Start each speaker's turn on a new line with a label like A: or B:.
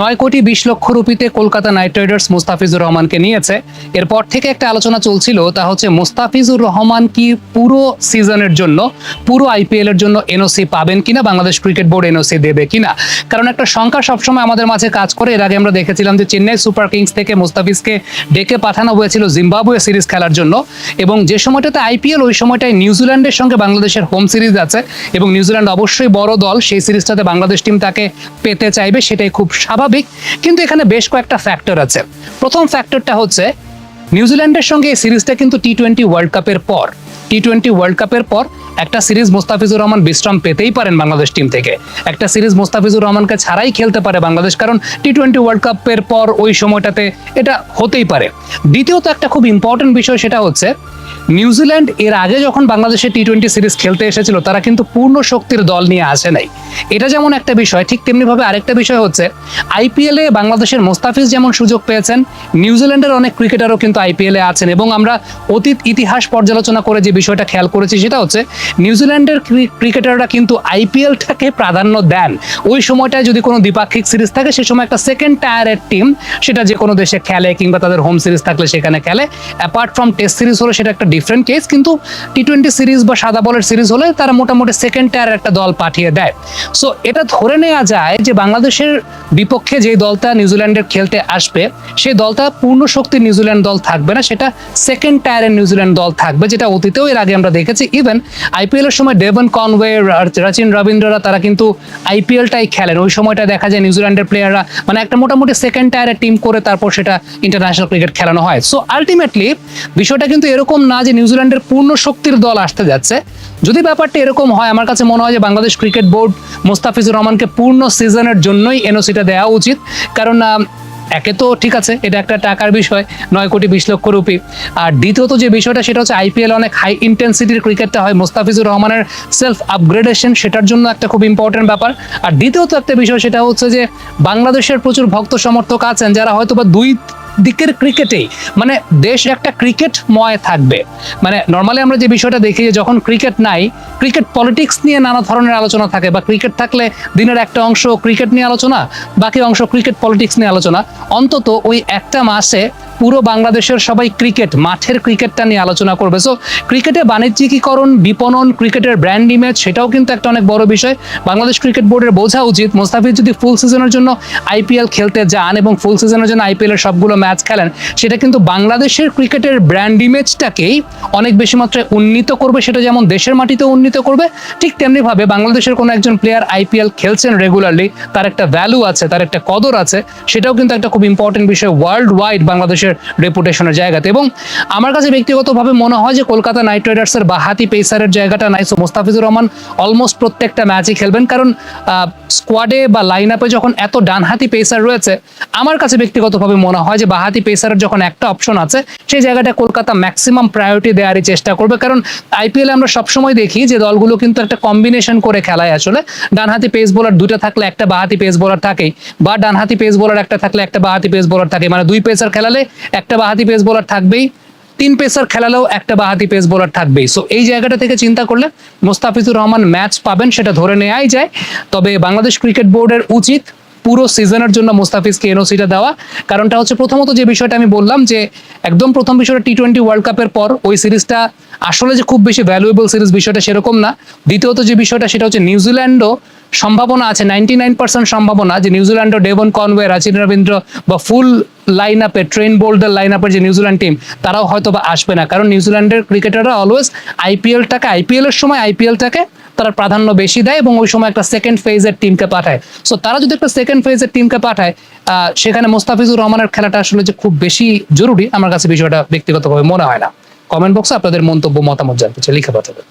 A: নয় কোটি বিশ লক্ষ রুপিতে কলকাতা নাইট রাইডার্স মুস্তাফিজুর রহমানকে নিয়েছে। এরপর থেকে একটা আলোচনা চলছিল, তা হচ্ছে মুস্তাফিজুর রহমান কি পুরো সিজনের জন্য, পুরো আইপিএল এর জন্য এনওসি পাবেন কিনা, বাংলাদেশ ক্রিকেট বোর্ড এনওসি দেবে কিনা? কারণ একটা সংখ্যা সবসময় আমাদের মাঝে কাজ করে। এর আগে আমরা দেখেছিলাম যে চেন্নাই সুপার কিংস থেকে মুস্তাফিজকে ডেকে পাঠানো হয়েছিল জিম্বাবুয়ে সিরিজ খেলার জন্য। এবং যে সময়টাতে আইপিএল, ওই সময়টায় নিউজিল্যান্ডের সঙ্গে বাংলাদেশের হোম সিরিজ আছে। এবং নিউজিল্যান্ড অবশ্যই বড় দল, সেই সিরিজটাতে বাংলাদেশ টিম তাকে পেতে চাইবে, সেটাই খুব স্বাভাবিক। কিন্তু এখানে বেশ কয়েকটা ফ্যাক্টর আছে। প্রথম ফ্যাক্টরটা হচ্ছে নিউজিল্যান্ডের সঙ্গে এই সিরিজটা কিন্তু টি টোয়েন্টি ওয়ার্ল্ড কাপের পর। টি টোয়েন্টি ওয়ার্ল্ড কাপের পর একটা সিরিজ মোস্তাফিজুর রহমান বিশ্রাম পেতেই পারেন বাংলাদেশ টিম থেকে। একটা সিরিজ মোস্তাফিজুর রহমানকে ছাড়াই খেলতে পারে বাংলাদেশ, কারণ টি টোয়েন্টি ওয়ার্ল্ড কাপের পর ওই সময়টাতে এটা হতেই পারে। দ্বিতীয়ত একটা খুব ইম্পর্টেন্ট বিষয় সেটা হচ্ছে নিউজিল্যান্ড এর আগে যখন বাংলাদেশে টি টোয়েন্টি সিরিজ খেলতে এসেছিল, তারা কিন্তু পূর্ণ শক্তির দল নিয়ে আসে নাই। এটা যেমন একটা বিষয়, ঠিক তেমনিভাবে আরেকটা বিষয় হচ্ছে আইপিএলে বাংলাদেশের মোস্তাফিজ যেমন সুযোগ পেয়েছেন, নিউজিল্যান্ডের অনেক ক্রিকেটারও কিন্তু আইপিএলে আছেন এবং আমরা অতীত ইতিহাস পর্যালোচনা করে যে বিষয়টা খেয়াল করেছি সেটা হচ্ছে, নিউজিল্যান্ডের ক্রিকেটাররা কিন্তু আইপিএলটাকে প্রাধান্য দেন। ওই সময়টায় যদি কোনো দ্বিপাক্ষিক সিরিজ থাকে, সে সময় একটা সেকেন্ড টায়ারের টিম সেটা যে কোনো দেশে খেলে কিংবা তাদের হোম সিরিজ থাকলে সেখানে খেলে। অ্যাপার্ট ফ্রম টেস্ট সিরিজ হলে সেটা একটা ডিফারেন্ট কেস কিন্তু টি টোয়েন্টি সিরিজ বা সাদা বলের সিরিজ হলে তারা মোটামুটি সেকেন্ড টায়ার একটা দল পাঠিয়ে দেয়। সো এটা ধরে নেওয়া যায় যে বাংলাদেশের বিপক্ষে যে দলটা নিউজিল্যান্ডের খেলতে আসবে, সেই দলটা পূর্ণ শক্তি নিউজিল্যান্ড দল থাকবে না, সেটা সেকেন্ড টায়ারের নিউজিল্যান্ড দল থাকবে, যেটা অতীতেও এর আগে আমরা দেখেছি। ইভেন আইপিএল এর সময় ডেভন কনওয়ে রাচিন রবীন্দ্ররা তারা কিন্তু আইপিএলটাই খেলেন। ওই সময়টা দেখা যায় নিউজিল্যান্ডের প্লেয়াররা মানে একটা মোটামুটি সেকেন্ড টায়ারের টিম করে তারপর সেটা ইন্টারন্যাশনাল ক্রিকেট খেলানো হয়। সো আলটিমেটলি বিষয়টা কিন্তু এরকম না যে নিউজিল্যান্ডের পূর্ণ শক্তির দল আসতে যাচ্ছে। যদি ব্যাপারটা এরকম হয়, আমার কাছে মনে হয় যে বাংলাদেশ ক্রিকেট বোর্ড মোস্তাফিজুর রহমানকে পূর্ণ সিজনের জন্যই এনওসিটা দেওয়া উচিত। কারণ একে তো ঠিক আছে, এটা একটা টাকার বিষয়, নয় কোটি বিশ লক্ষ রুপি। আর দ্বিতীয়ত যে বিষয়টা, সেটা হচ্ছে আইপিএল অনেক হাই ইন্টেন্সিটির ক্রিকেটটা হয়। মোস্তাফিজুর রহমানের সেলফ আপগ্রেডেশন সেটার জন্য একটা খুব ইম্পর্টেন্ট ব্যাপার। আর দ্বিতীয়ত একটা বিষয়, সেটা হচ্ছে যে বাংলাদেশের প্রচুর ভক্ত সমর্থক আছেন, যারা হয়তো বা দুই দিকের ক্রিকেটেই মানে দেশ একটা ক্রিকেটময় থাকবে। মানে নর্মালি আমরা যে বিষয়টা দেখি যে যখন ক্রিকেট নাই ক্রিকেট পলিটিক্স নিয়ে নানা ধরনের আলোচনা থাকে বা ক্রিকেট থাকলে দিনের একটা অংশ ক্রিকেট নিয়ে আলোচনা, বাকি অংশ ক্রিকেট পলিটিক্স নিয়ে আলোচনা। অন্তত ওই একটা মাসে পুরো বাংলাদেশের সবাই ক্রিকেট, মাঠের ক্রিকেটটা নিয়ে আলোচনা করবে। সো ক্রিকেটে বাণিজ্যিকীকরণ, বিপণন, ক্রিকেটের ব্র্যান্ড ইমেজ সেটাও কিন্তু একটা অনেক বড় বিষয়। বাংলাদেশ ক্রিকেট বোর্ডের বোঝা উচিত। মোস্তাফিজ যদি ফুল সিজনের জন্য আইপিএল খেলতে যান এবং ফুল সিজনের জন্য আইপিএল এর সবগুলো ম্যাচ খেলেন, সেটা কিন্তু বাংলাদেশের ক্রিকেটের ব্র্যান্ড ইমেজটাকেই অনেক বেশি মাত্রায় উন্নীত করবে। সেটা যেমন দেশের মাটিতে উন্নীত করবে, ঠিক তেমনিভাবে বাংলাদেশের কোনো একজন প্লেয়ার আইপিএল খেলছেন রেগুলারলি তার একটা ভ্যালু আছে, তার একটা কদর আছে, সেটাও কিন্তু একটা খুব ইম্পর্টেন্ট বিষয় ওয়ার্ল্ড ওয়াইড বাংলাদেশের রেপুটেশনের জায়গাতে। এবং আমার কাছে ব্যক্তিগতভাবে মনে হয় যে কলকাতা নাইট রাইডার্সের বাহাতি পেসারের জায়গাটা নাই। সো মোস্তাফিজুর রহমান অলমোস্ট প্রত্যেকটা ম্যাচই খেলবেন। কারণ স্কোয়াডে বা লাইন আপে যখন এত ডানহাতি পেসার রয়েছে, আমার কাছে ব্যক্তিগতভাবে মনে হয় যে বাহাতি পেসারের যখন একটা অপশন আছে, সেই জায়গাটা কলকাতা ম্যাক্সিমাম প্রায়োরিটি দেওয়ারই চেষ্টা করবে। কারণ আইপিএল আমরা সবসময় দেখি যে দলগুলো কিন্তু একটা কম্বিনেশন করে খেলায় আসলে। ডানহাতি পেস বোলার দুটো থাকলে একটা বাহাতি পেস বোলার থাকেই, বা ডানহাতি পেস বোলার একটা থাকলে একটা বাহাতি পেস বোলার থাকে মানে দুই পেসার খেলালে একটা বাহাতি পেস বোলার থাকবেই, তিন পেসার খেলালেও একটা বাহাতি পেস বোলার থাকবেই। সো এই জায়গাটা থেকে চিন্তা করলে মোস্তাফিজুর রহমান ম্যাচ পাবেন, সেটা ধরে নেওয়াই যায়। তবে বাংলাদেশ ক্রিকেট বোর্ডের উচিত পুরো সিজনের জন্য মুস্তাফিজকে এনওসিটা দেওয়া। কারণটা হচ্ছে প্রথমত যে বিষয়টা আমি বললাম যে, একদম প্রথম বিষয়টা টি টোয়েন্টি ওয়ার্ল্ড কাপের পর ওই সিরিজটা আসলে যে খুব বেশি ভ্যালুয়েবল সিরিজ বিষয়টা সেরকম না। দ্বিতীয়ত যে বিষয়টা সেটা হচ্ছে নিউজিল্যান্ডও সম্ভাবনা আছে নাইনটি নাইন পার্সেন্ট সম্ভাবনা যে নিউজিল্যান্ডও ডেভন কনওয়ে রাচিন রবীন্দ্র বা ফুল লাইন আপে ট্রেন বোল্ডের লাইন আপের যে নিউজিল্যান্ড টিম তারাও হয়তো বা আসবে না। কারণ নিউজিল্যান্ডের ক্রিকেটাররা অলওয়েজ আইপিএলটাকে আইপিএল এর সময় আইপিএলটাকে তারা প্রাধান্য বেশি দেয় এবং ওই সময় একটা সেকেন্ড ফেজের টিমকে পাঠায়। সো তারা যদি একটা সেকেন্ড ফেজের টিমকে পাঠায় সেখানে মোস্তাফিজুর রহমানের খেলাটা আসলে যে খুব বেশি জরুরি, আমার কাছে বিষয়টা ব্যক্তিগতভাবে মনে হয় না। কমেন্ট বক্সে আপনাদের মন্তব্য, মতামত জানতে চাই, লিখে পাঠাবেন।